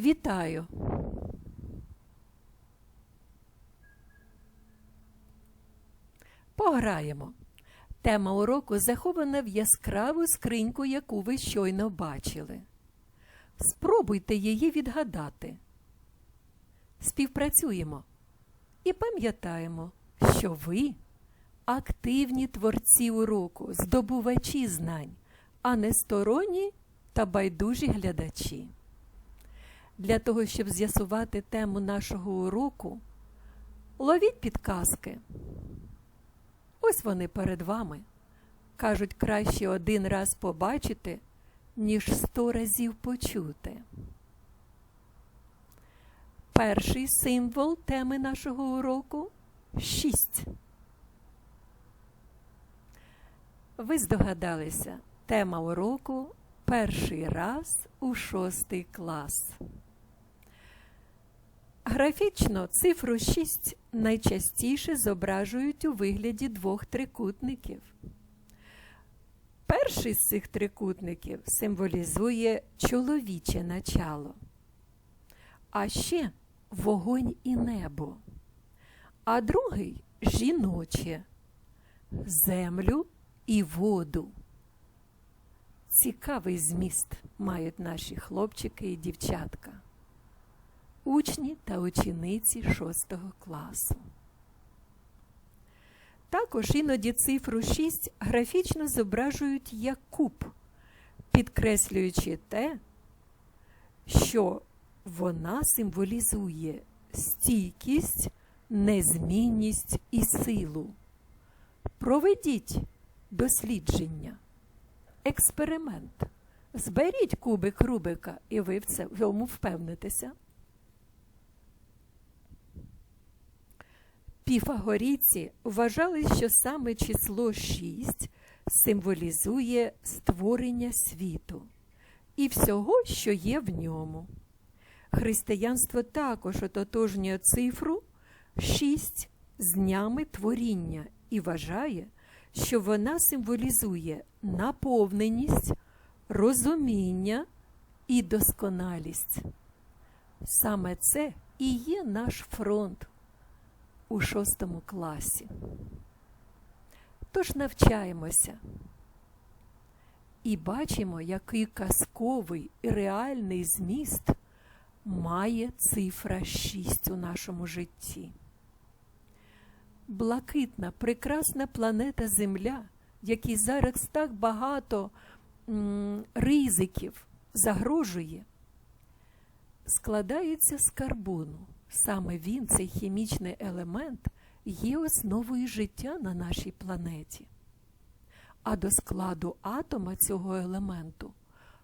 Вітаю! Пограємо. Тема уроку захована в яскраву скриньку, яку ви щойно бачили. Спробуйте її відгадати. Співпрацюємо і пам'ятаємо, що ви активні творці уроку, здобувачі знань, а не сторонні та байдужі глядачі. Для того, щоб з'ясувати тему нашого уроку, ловіть підказки. Ось вони перед вами. Кажуть, краще один раз побачити, ніж сто разів почути. Перший символ теми нашого уроку шість. Ви здогадалися, тема уроку перший раз у шостий клас. Графічно цифру 6 найчастіше зображують у вигляді двох трикутників. Перший з цих трикутників символізує чоловіче начало, а ще вогонь і небо, а другий жіноче, землю і воду. Цікавий зміст мають наші хлопчики і дівчатка учні та учениці 6 класу. Також іноді цифру 6 графічно зображують як куб, підкреслюючи те, що вона символізує стійкість, незмінність і силу. Проведіть дослідження, експеримент. Зберіть кубик Рубика, і ви в цьому впевнитеся. Піфагорійці вважали, що саме число 6 символізує створення світу і всього, що є в ньому. Християнство також ототожнює цифру 6 з днями творіння і вважає, що вона символізує наповненість, розуміння і досконалість. Саме це і є наш фронт у шостому класі. Тож навчаємося і бачимо, який казковий і реальний зміст має цифра 6 у нашому житті. Блакитна, прекрасна планета Земля, якій зараз так багато м, ризиків загрожує, складається з карбону. Саме він, цей хімічний елемент, є основою життя на нашій планеті. А до складу атома цього елементу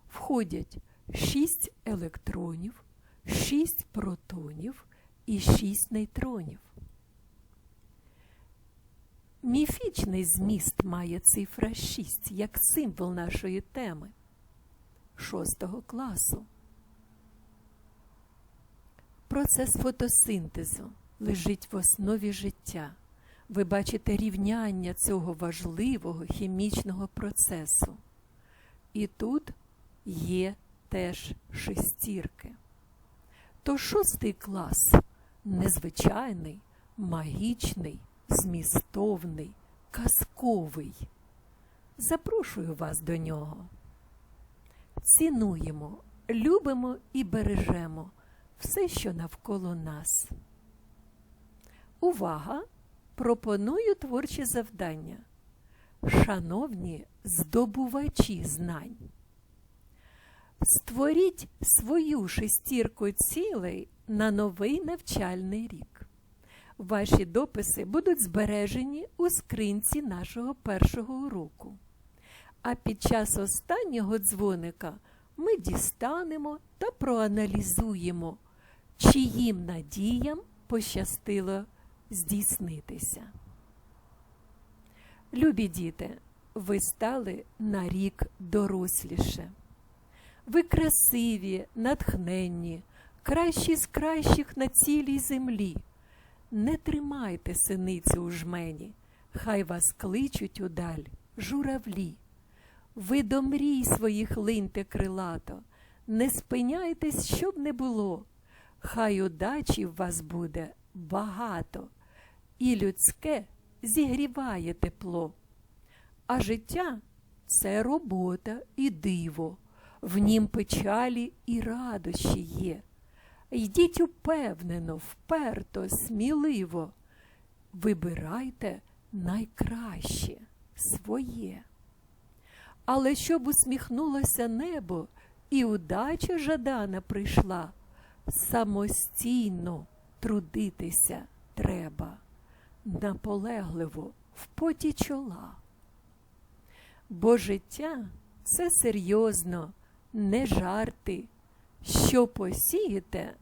входять 6 електронів, 6 протонів і 6 нейтронів. Міфічний зміст має цифра 6 як символ нашої теми 6 класу. Процес фотосинтезу лежить в основі життя. Ви бачите рівняння цього важливого хімічного процесу. І тут є теж шестірки. То шостий клас незвичайний, магічний, змістовний, казковий. Запрошую вас до нього. Цінуємо, любимо і бережемо все, що навколо нас. Увага! Пропоную творче завдання. Шановні здобувачі знань. Створіть свою шестірку цілей на новий навчальний рік. Ваші дописи будуть збережені у скринці нашого першого уроку. А під час останнього дзвоника ми дістанемо та проаналізуємо чиїм надіям пощастило здійснитися. Любі діти, ви стали на рік доросліше. Ви красиві, натхненні, кращі з кращих на цілій землі. Не тримайте синицю у жмені, хай вас кличуть удаль, журавлі. Ви до мрій своїх линьте крилато, Не спиняйтесь, щоб не було. Хай удачі в вас буде багато, і людське зігріває тепло. А життя це робота і диво, в нім печалі і радощі є. Йдіть упевнено, вперто, сміливо, вибирайте найкраще своє. Але щоб усміхнулося небо і удача жадана прийшла, самостійно трудитися треба, наполегливо в поті чола. Бо життя це серйозно, не жарти, що посієте,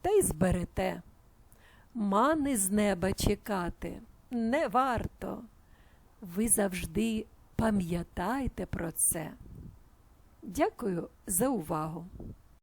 та й зберете. Мани з неба чекати не варто. Ви завжди пам'ятайте про це. Дякую за увагу!